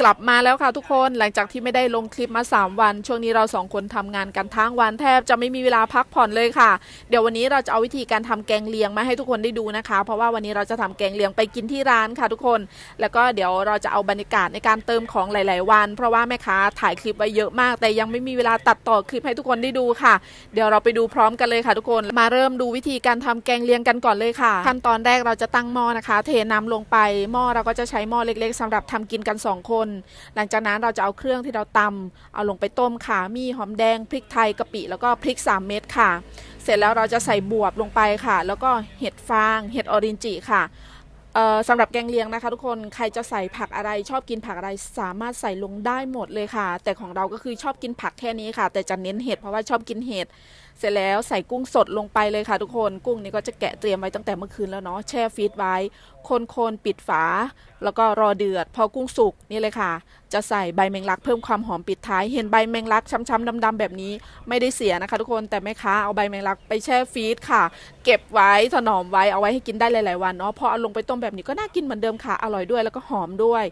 กลับมาแล้วค่ะทุกคนหลังจากที่ไม่ได้ลงคลิปมา 3 วัน ช่วงนี้เราสองคนทำงานกันทั้งวันแทบจะไม่มีเวลาพักผ่อนเลยค่ะ เดี๋ยววันนี้เราจะเอาวิธีการทำแกงเลียงมาให้ทุกคนได้ดูนะคะ เพราะว่าวันนี้เราจะทำแกงเลียงไปกินที่ร้านค่ะทุกคน แล้วก็เดี๋ยวเราจะเอาบรรยากาศในการเติมของหลาย ๆ วัน เพราะว่าแม่ค้าถ่ายคลิปไว้เยอะมาก แต่ยังไม่มีเวลาตัดต่อคลิปให้ทุกคนได้ดูค่ะ เดี๋ยวเราไปดูพร้อมกันเลยค่ะ ทุกคนมาเริ่มดูวิธีการทำแกงเลียงกันก่อนเลยค่ะ ขั้นตอนแรกเราจะตั้งหม้อนะคะ เทน้ำลงไปหม้อเราก็จะใช้หม้อเล็ก ๆสำหรับทำกินกัน 2 คนหลังจากนั้นเราจะเอาเครื่องที่เราตำเอาลงไปต้มค่ะ มีหอมแดงพริกไทยกะปิแล้วก็พริก 3 เม็ดค่ะ เสร็จแล้วเราจะใส่บวบลงไปค่ะ แล้วก็เห็ดฟาง เห็ดออรินจิค่ะ สำหรับแกงเลียงนะคะ ทุกคนใครจะใส่ผักอะไรชอบกินผักอะไรสามารถใส่ลงได้หมดเลยค่ะ แต่ของเราก็คือชอบกินผักแค่นี้ค่ะ แต่จะเน้นเห็ดเพราะว่าชอบกินเห็ดเสร็จแล้วใส่กุ้งสดลงไปเลยค่ะ ทุกคนกุ้งนี้ก็จะแกะเตรียมไว้ตั้งแต่เมื่อคืนแล้วเนาะแช่ฟีดไว้คนๆปิดฝา แล้วก็รอเดือด พอกุ้งสุกนี่เลยค่ะ จะใส่ใบแมงลักเพิ่มความหอมปิดท้าย เห็นใบแมงลักช้ำๆดำๆแบบนี้ไม่ได้เสียนะคะ ทุกคนแต่แม่ค้าเอาใบแมงลักไปแช่ฟรีซค่ะ เก็บไว้ถนอมไว้เอาไว้ให้กินได้หลายๆวันเนาะพอเอาลงไปต้มแบบนี้ก็น่ากินเหมือนเดิมค่ะอร่อยด้วยแล้วก็หอมด้วย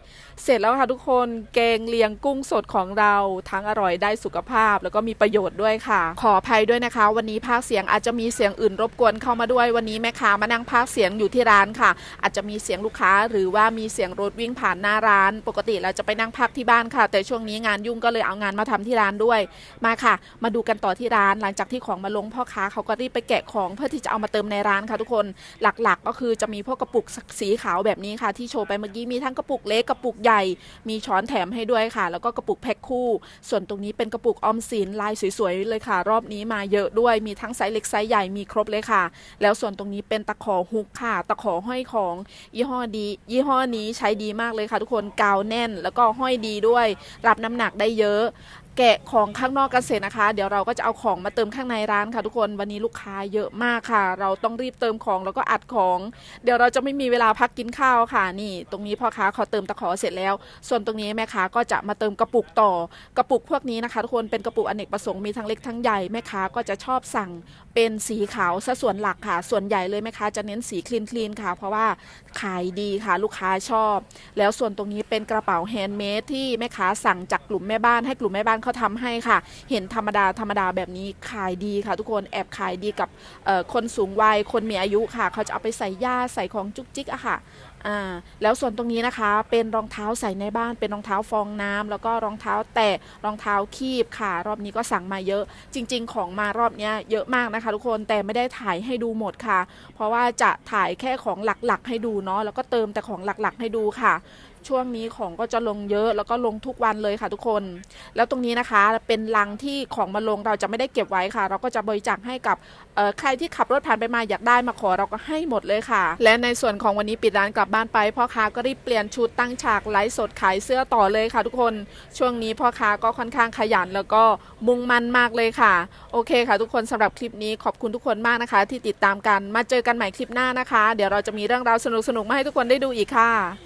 เสร็จแล้วค่ะทุกคนแกงเลียงกุ้งสดของเราทั้งอร่อยได้สุขภาพ แล้วก็มีประโยชน์ด้วยค่ะ ขออภัยด้วยนะคะ วันนี้ภาคเสียงอาจจะมีเสียงอื่นรบกวนเข้ามาด้วยวันนี้แม่ค้ามานั่งภาคเสียงอยู่ที่ร้านค่ะ อาจจะมีเสียงลูกค้าหรือว่ามีเสียงรถวิ่งผ่านหน้าร้าน ปกติเราจะไปนั่งพักที่บ้านค่ะ แต่ช่วงนี้งานยุ่งก็เลยเอางานมาทำที่ร้านด้วยมาค่ะ มาดูกันต่อที่ร้านหลังจากที่ของมาลงพ่อค้าเขาก็รีบไปแกะของเพื่อที่จะเอามาเติมในร้านค่ะ ทุกคนหลักๆ ก็คือจะมีพวกกระปุกสีขาวแบบนี้ค่ะ ที่โชว์ไปเมื่อกี้มีทั้งกระปุกเล็กกระปุกใหญ่ มีช้อนแถมให้ด้วยค่ะ แล้วก็กระปุกแพ็คคู่ ส่วนตรงนี้เป็นกระปุกออมสินลายสวยๆเลยค่ะ รอบนี้มาเยอะด้วยมีทั้งไซส์เล็กไซส์ใหญ่มีครบเลยค่ะ แล้วส่วนตรงนี้เป็นตะขอฮุกค่ะ ตะขอห้อยของยี่ห้อดี ยี่ห้อนี้ใช้ดีมากเลยค่ะ ทุกคนกาวแน่นแล้วก็ห้อยดีด้วย รับน้ำหนักได้เยอะ แกะของข้างนอกกันเสร็จนะคะ เดี๋ยวเราก็จะเอาของมาเติมข้างในร้านค่ะ ทุกคนวันนี้ลูกค้าเยอะมากค่ะ เราต้องรีบเติมของแล้วก็อัดของ เดี๋ยวเราจะไม่มีเวลาพักกินข้าวค่ะนี่ ตรงนี้พ่อค้าเขาเติมตะขอเสร็จแล้ว ส่วนตรงนี้แม่ค้าก็จะมาเติมกระปุกต่อกระปุกพวกนี้นะคะ ทุกคนเป็นกระปุกอเนกประสงค์มีทั้งเล็กทั้งใหญ่แม่ค้าก็จะชอบสั่งเป็นสีขาวซะส่วนหลักค่ะ ส่วนใหญ่เลยแม่ค้าจะเน้นสีคลีนคลีนค่ะ เพราะว่าขายดีค่ะ ลูกค้าชอบ แล้วส่วนตรงนี้เป็นกระเป๋าแฮนด์เมดที่แม่ค้าสั่งจากกลุ่มแม่บ้านให้กลุ่มแม่บ้านเขาาทำให้ค่ะ เห็นธรรมดาธรรมดาแบบนี้ขายดีค่ะ ทุกคนแอบขายดีกับคนสูงวัยคนมีอายุค่ะ เขาจะเอาไปใส่ย่าใส่ของจุกจิกอะค่ะอ่าแล้วส่วนตรงนี้นะคะเป็นรองเท้าใส่ในบ้านเป็นรองเท้าฟองน้ำแล้วก็รองเท้าแตะรองเท้าคีบค่ะ รอบนี้ก็สั่งมาเยอะ จริง ๆ ของมารอบเนี้ยเยอะมากนะคะ ทุกคนแต่ไม่ได้ถ่ายให้ดูหมดค่ะ เพราะว่าจะถ่ายแค่ของหลักๆ ให้ดูเนาะแล้วก็เติมแต่ของหลักๆ ให้ดูค่ะ ช่วงนี้ของก็จะลงเยอะแล้วก็ลงทุกวันเลยค่ะทุกคน แล้วตรงนี้นะคะเป็นลังที่ของมาลงเราจะไม่ได้เก็บไว้ค่ะ เราก็จะบริจาคให้กับใครที่ขับรถผ่านไปมาอยากได้มาขอเราก็ให้หมดเลยค่ะ และในส่วนของวันนี้ปิดร้านกลับบ้านไปพ่อค้าก็รีบเปลี่ยนชุดตั้งฉากไลฟ์สดขายเสื้อต่อเลยค่ะทุกคนช่วงนี้พ่อค้าก็ค่อนข้างขยันแล้วก็มุ่งมั่นมากเลยค่ะ โอเคค่ะ ทุกคนสำหรับคลิปนี้ขอบคุณทุกคนมากนะคะ ที่ติดตามกันมาเจอกันใหม่คลิปหน้านะคะ เดี๋ยวเราจะมีเรื่องราวสนุกๆมาให้ทุกคนได้ดูอีกค่ะ